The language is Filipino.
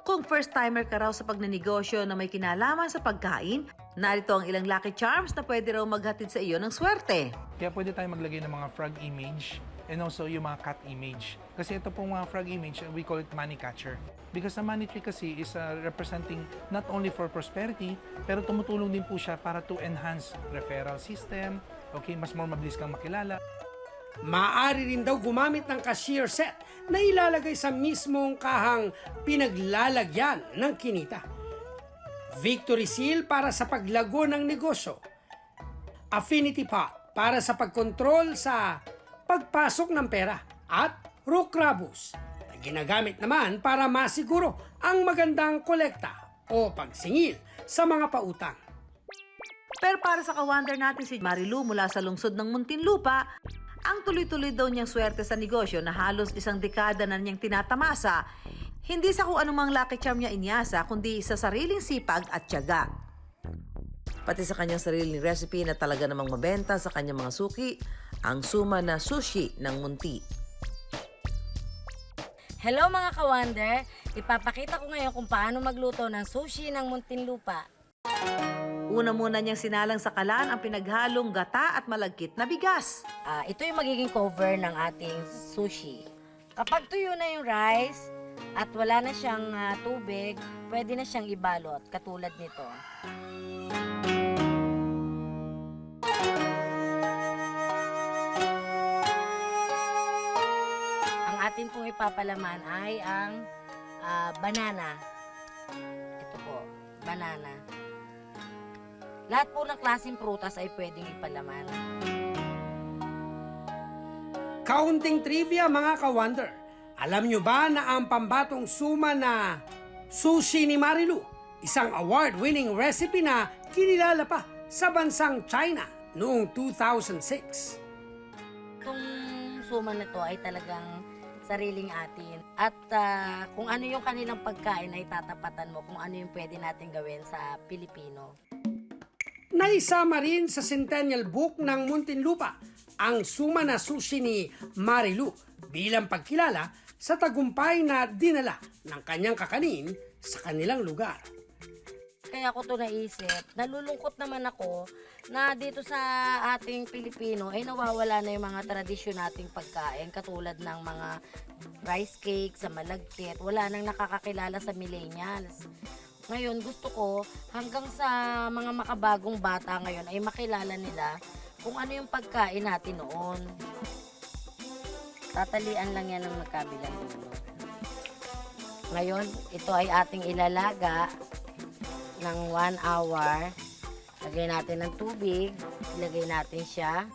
Kung first-timer ka raw sa pagnenegosyo na may kinalaman sa pagkain, narito ang ilang lucky charms na pwede raw maghatid sa iyo ng swerte. Kaya pwede tayo maglagay ng mga frog image and also yung mga cat image. Kasi ito pong mga frog image, we call it money catcher. Because the money tree kasi is uh, representing not only for prosperity, pero tumutulong din po siya para to enhance referral system, okay, mas more mabilis kang makilala. Maaari rin daw gumamit ng cashier set na ilalagay sa mismong kahang pinaglalagyan ng kinita. Victory seal para sa paglago ng negosyo. Affinity pot para sa pagkontrol sa pagpasok ng pera. At Rukrabus na ginagamit naman para masiguro ang magandang kolekta o pagsingil sa mga pautang. Pero para sa kawander natin si Marilu mula sa lungsod ng Muntinlupa, ang tuloy-tuloy daw niyang swerte sa negosyo na halos isang dekada na niyang tinatamasa, hindi sa kung anumang lucky charm niya inyasa, kundi sa sariling sipag at tiyaga. Pati sa kanyang sariling recipe na talaga namang mabenta sa kanyang mga suki, ang suma na sushi ng munti. Hello mga kawander! Ipapakita ko ngayon kung paano magluto ng sushi ng Muntinlupa. Una muna niyang sinalang sa kalan ang pinaghalong gata at malagkit na bigas. Ah, ito yung magiging cover ng ating sushi. Kapag tuyo na yung rice at wala na siyang ah, tubig, pwede na siyang ibalot katulad nito. Ang atin pong ipapalaman ay ang ah, banana. Ito po, banana. Lahat po ng klaseng prutas ay pwedeng ipalaman. Kaunting trivia mga ka-wonder. Alam nyo ba na ang pambatong suma na sushi ni Marilu, isang award-winning recipe na kinilala pa sa bansang China noong 2006. Itong suman na to ay talagang sariling atin. At ah, kung ano yung kanilang pagkain ay tatapatan mo kung ano yung pwede natin gawin sa Pilipino. Naisama rin sa Centennial Book ng Muntinlupa ang suma na sushi ni Marilu bilang pagkilala sa tagumpay na dinala ng kanyang kakanin sa kanilang lugar. Kaya ko to naisip, nalulungkot naman ako na dito sa ating Pilipino ay nawawala na yung mga tradisyon nating pagkain katulad ng mga rice cake sa malagkit. Wala nang nakakakilala sa millennials. Ngayon gusto ko hanggang sa mga makabagong bata ngayon ay makilala nila kung ano yung pagkain natin noon. Tatalian lang yan ng magkabilang dulo. Ngayon, ito ay ating ilalaga ng 1 hour. Lagay natin ng tubig. Ilagay natin siya.